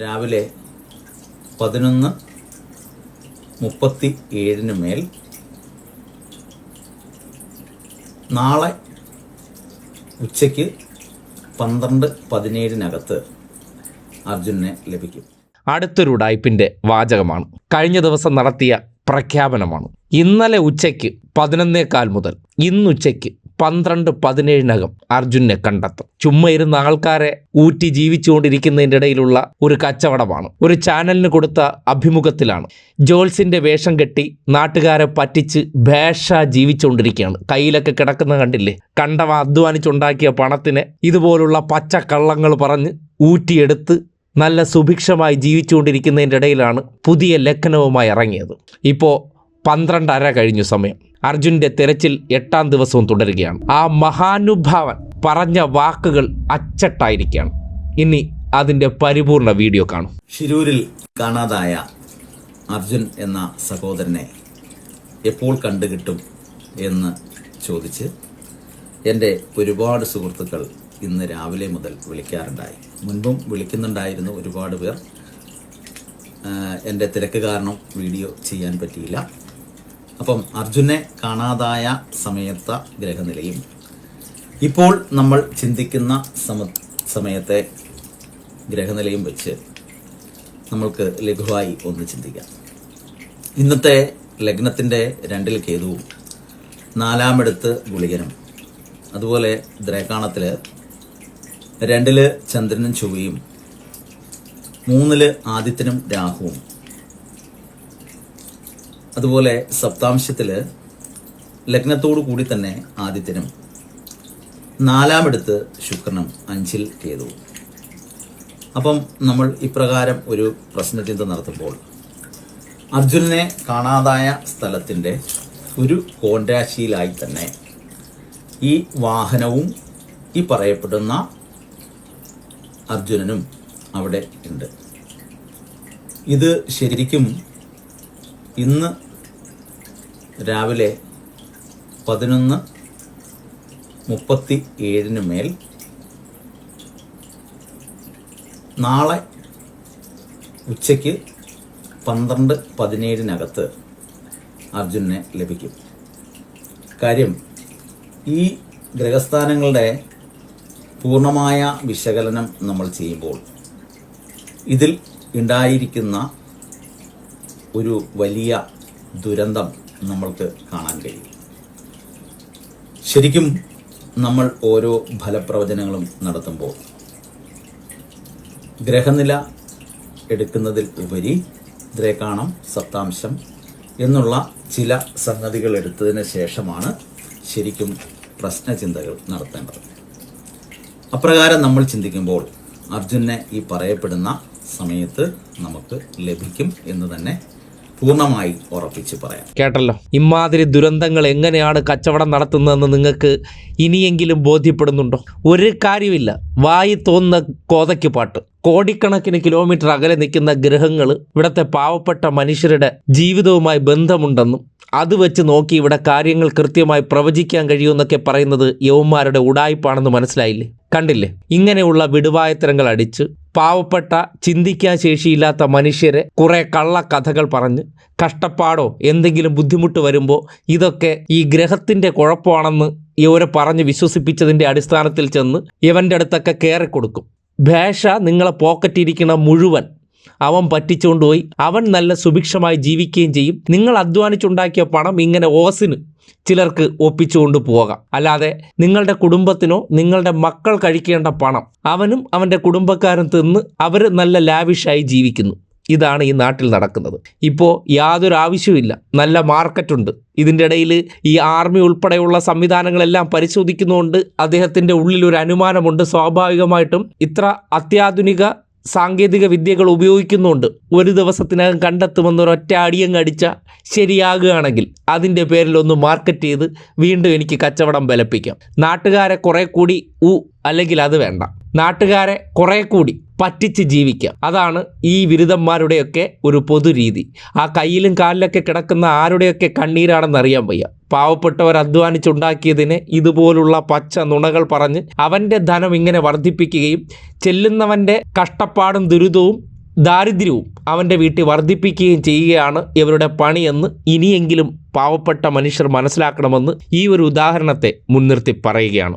രാവിലെ പതിനൊന്ന് മുപ്പത്തി ഏഴിന് മേൽ നാളെ ഉച്ചയ്ക്ക് പന്ത്രണ്ട് പതിനേഴിനകത്ത് അർജുനെ ലഭിക്കും. അടുത്തൊരു ഉടായ്പിന്റെ വാചകമാണ്. കഴിഞ്ഞ ദിവസം നടത്തിയ പ്രഖ്യാപനമാണ്. ഇന്നലെ ഉച്ചയ്ക്ക് പതിനൊന്നേകാൽ മുതൽ ഇന്നുച്ചയ്ക്ക് പന്ത്രണ്ട് പതിനേഴിനകം അർജുനെ കണ്ടെത്തും. ചുമ്മാ ഇരുന്ന ആൾക്കാരെ ഊറ്റി ജീവിച്ചുകൊണ്ടിരിക്കുന്നതിന്റെ ഇടയിലുള്ള ഒരു കച്ചവടമാണ്. ഒരു ചാനലിന് കൊടുത്ത അഭിമുഖത്തിലാണ്. ജോൾസിന്റെ വേഷം കെട്ടി നാട്ടുകാരെ പറ്റിച്ച് ഭേഷ ജീവിച്ചുകൊണ്ടിരിക്കുകയാണ്. കയ്യിലൊക്കെ കിടക്കുന്ന കണ്ടില്ലേ? കണ്ടവ അധ്വാനിച്ചുണ്ടാക്കിയ പണത്തിന് ഇതുപോലുള്ള പച്ച കള്ളങ്ങൾ പറഞ്ഞ് ഊറ്റിയെടുത്ത് നല്ല സുഭിക്ഷമായി ജീവിച്ചുകൊണ്ടിരിക്കുന്നതിന്റെ ഇടയിലാണ് പുതിയ ലക്കനവുമായി ഇറങ്ങിയത്. ഇപ്പോൾ പന്ത്രണ്ടര കഴിഞ്ഞു സമയം. അർജുന്റെ തിരച്ചിൽ എട്ടാം ദിവസവും തുടരുകയാണ്. ആ മഹാനുഭാവൻ പറഞ്ഞ വാക്കുകൾ അച്ചട്ടായിരിക്കുകയാണ്. ഇനി അതിന്റെ പരിപൂർണ വീഡിയോ കാണും. ഷിരൂരിൽ കാണാതായ അർജുൻ എന്ന സഹോദരനെ എപ്പോൾ കണ്ടുകിട്ടും എന്ന് ചോദിച്ച് എന്റെ ഒരുപാട് സുഹൃത്തുക്കൾ ഇന്ന് രാവിലെ മുതൽ വിളിക്കാറുണ്ടായി. മുൻപും വിളിക്കുന്നുണ്ടായിരുന്നു ഒരുപാട് പേർ. എന്റെ തിരക്ക് കാരണം വീഡിയോ ചെയ്യാൻ പറ്റിയില്ല. അപ്പം അർജുനെ കാണാതായ സമയത്ത ഗ്രഹനിലയും. ഇപ്പോൾ നമ്മൾ ചിന്തിക്കുന്ന സമ സമയത്തെ ഗ്രഹനിലയും വെച്ച് നമ്മൾക്ക് ലഘുവായി ഒന്ന് ചിന്തിക്കാം. ഇന്നത്തെ ലഗ്നത്തിന്റെ രണ്ടിൽ കേതുവും നാലാമെടുത്ത് ഗുളികനും അതുപോലെ ദ്രേക്കാണത്തിൽ രണ്ടിൽ ചന്ദ്രനും ചൊവ്വയും മൂന്നിൽ ആദിത്യനും രാഹുവും. അതുപോലെ സപ്താംശത്തിൽ ലഗ്നത്തോടു കൂടി തന്നെ ആദിത്യനും നാലാമെടുത്ത് ശുക്രനും അഞ്ചിൽ കേതു. അപ്പം നമ്മൾ ഇപ്രകാരം ഒരു പ്രശ്നചിന്ത നടത്തുമ്പോൾ അർജുനനെ കാണാതായ സ്ഥലത്തിന്റെ ഒരു കോൺരാശിയിലായി തന്നെ ഈ വാഹനവും ഈ പറയപ്പെടുന്ന അർജുനനും അവിടെ ഉണ്ട്. ഇത് ശരിക്കും ഇന്ന് രാവിലെ പതിനൊന്ന് മുപ്പത്തി ഏഴിന് മേൽ നാളെ ഉച്ചയ്ക്ക് പന്ത്രണ്ട് പതിനേഴിനകത്ത് അർജുനെ ലഭിക്കും. കാര്യം ഈ ഗ്രഹസ്ഥാനങ്ങളുടെ പൂർണമായ വിശകലനം നമ്മൾ ചെയ്യുമ്പോൾ ഇതിൽ ഉണ്ടായിരിക്കുന്ന ഒരു വലിയ ദുരന്തം നമ്മൾക്ക് കാണാൻ കഴിയും. ശരിക്കും നമ്മൾ ഓരോ ഫലപ്രവചനങ്ങളും നടത്തുമ്പോൾ ഗ്രഹനില എടുക്കുന്നതിൽ ഉപരി ദ്രേക്കാണം സപ്താംശം എന്നുള്ള ചില സംഗതികൾ എടുത്തതിന് ശേഷമാണ് ശരിക്കും പ്രശ്നചിന്തകൾ നടത്തേണ്ടത്. അപ്രകാരം നമ്മൾ ചിന്തിക്കുമ്പോൾ അർജുനെ ഈ പറയപ്പെടുന്ന സമയത്ത് നമുക്ക് ലഭിക്കും എന്ന് തന്നെ പൂർണമായി ഉറപ്പിച്ച് പറയാം. കേട്ടല്ലോ? ഇമാതിരി ദുരന്തങ്ങൾ എങ്ങനെയാണ് കച്ചവടം നടത്തുന്നതെന്ന് നിങ്ങൾക്ക് ഇനിയെങ്കിലും ബോധ്യപ്പെടുന്നുണ്ടോ? ഒരു കാര്യമില്ല. വായി തോന്നുന്ന കോതയ്ക്ക് പാട്ട്. കോടിക്കണക്കിന് കിലോമീറ്റർ അകലെ നിൽക്കുന്ന ഗ്രഹങ്ങൾ ഇവിടുത്തെ പാവപ്പെട്ട മനുഷ്യരുടെ ജീവിതവുമായി ബന്ധമുണ്ടെന്നും അത് വെച്ച് നോക്കി ഇവിടെ കാര്യങ്ങൾ കൃത്യമായി പ്രവചിക്കാൻ കഴിയുമെന്നൊക്കെ പറയുന്നത് യവന്മാരുടെ ഉടായ്പാണെന്ന് മനസ്സിലായില്ലേ? കണ്ടില്ലേ? ഇങ്ങനെയുള്ള വിടുവായത്തരങ്ങൾ അടിച്ച് പാവപ്പെട്ട ചിന്തിക്കാൻ ശേഷിയില്ലാത്ത മനുഷ്യരെ കുറെ കഥകൾ പറഞ്ഞ് കഷ്ടപ്പാടോ എന്തെങ്കിലും ബുദ്ധിമുട്ട് വരുമ്പോൾ ഇതൊക്കെ ഈ ഗ്രഹത്തിന്റെ കുഴപ്പമാണെന്ന് ഇവരെ പറഞ്ഞ് വിശ്വസിപ്പിച്ചതിന്റെ അടിസ്ഥാനത്തിൽ ചെന്ന് ഇവന്റെ അടുത്തൊക്കെ കയറി കൊടുക്കും ഭേഷ നിങ്ങളെ പോക്കറ്റിരിക്കണ മുഴുവൻ അവൻ പറ്റിച്ചുകൊണ്ട് പറ്റിച്ചുകൊണ്ടുപോയി. അവൻ നല്ല സുഭിക്ഷമായി ജീവിക്കുകയും ചെയ്യും. നിങ്ങൾ അധ്വാനിച്ചുണ്ടാക്കിയ പണം ഇങ്ങനെ ഓസിന് ചിലർക്ക് ഒപ്പിച്ചുകൊണ്ട് പോകാം. അല്ലാതെ നിങ്ങളുടെ കുടുംബത്തിനോ നിങ്ങളുടെ മക്കൾ കഴിക്കേണ്ട പണം അവനും അവന്റെ കുടുംബക്കാരും തിന്ന് അവർ നല്ല ലാവിഷായി ജീവിക്കുന്നു. ഇതാണ് ഈ നാട്ടിൽ നടക്കുന്നത്. ഇപ്പോൾ യാതൊരു ആവശ്യമില്ല നല്ല മാർക്കറ്റുണ്ട് ഇതിന്റെ ഇടയിൽ ഈ ആർമി ഉൾപ്പെടെയുള്ള സംവിധാനങ്ങളെല്ലാം പരിശോധിക്കുന്നതുകൊണ്ട് അദ്ദേഹത്തിന്റെ ഉള്ളിൽ ഒരു അനുമാനമുണ്ട്. സ്വാഭാവികമായിട്ടും ഇത്ര അത്യാധുനിക സാങ്കേതിക വിദ്യകൾ ഉപയോഗിക്കുന്നുണ്ട്. ഒരു ദിവസത്തിനകം കണ്ടെത്തുമെന്ന് ഒരൊറ്റ അടിയങ്ങ് അടിച്ച ശരിയാകുകയാണെങ്കിൽ അതിന്റെ പേരിൽ ഒന്ന് മാർക്കറ്റ് ചെയ്ത് വീണ്ടും എനിക്ക് കച്ചവടം ബലപ്പിക്കാം. നാട്ടുകാരെ കുറെ കൂടി ഉ അല്ലെങ്കിൽ അത് വേണ്ട. നാട്ടുകാരെ കുറെ കൂടി പറ്റിച്ച് ജീവിക്കാം. അതാണ് ഈ ബിരുദന്മാരുടെയൊക്കെ ഒരു പൊതുരീതി. ആ കയ്യിലും കാലിലൊക്കെ കിടക്കുന്ന ആരുടെയൊക്കെ കണ്ണീരാണെന്ന് അറിയാൻ വയ്യ. പാവപ്പെട്ടവർ അധ്വാനിച്ചുണ്ടാക്കിയതിന് ഇതുപോലുള്ള പച്ച നുണകൾ പറഞ്ഞ് അവന്റെ ധനം ഇങ്ങനെ വർദ്ധിപ്പിക്കുകയും ചെല്ലുന്നവന്റെ കഷ്ടപ്പാടും ദുരിതവും ദാരിദ്ര്യവും അവന്റെ വീട്ടിൽ വർദ്ധിപ്പിക്കുകയും ചെയ്യുകയാണ് ഇവരുടെ പണിയെന്ന് ഇനിയെങ്കിലും പാവപ്പെട്ട മനുഷ്യർ മനസ്സിലാക്കണമെന്ന് ഈ ഒരു ഉദാഹരണത്തെ മുൻനിർത്തി പറയുകയാണ്.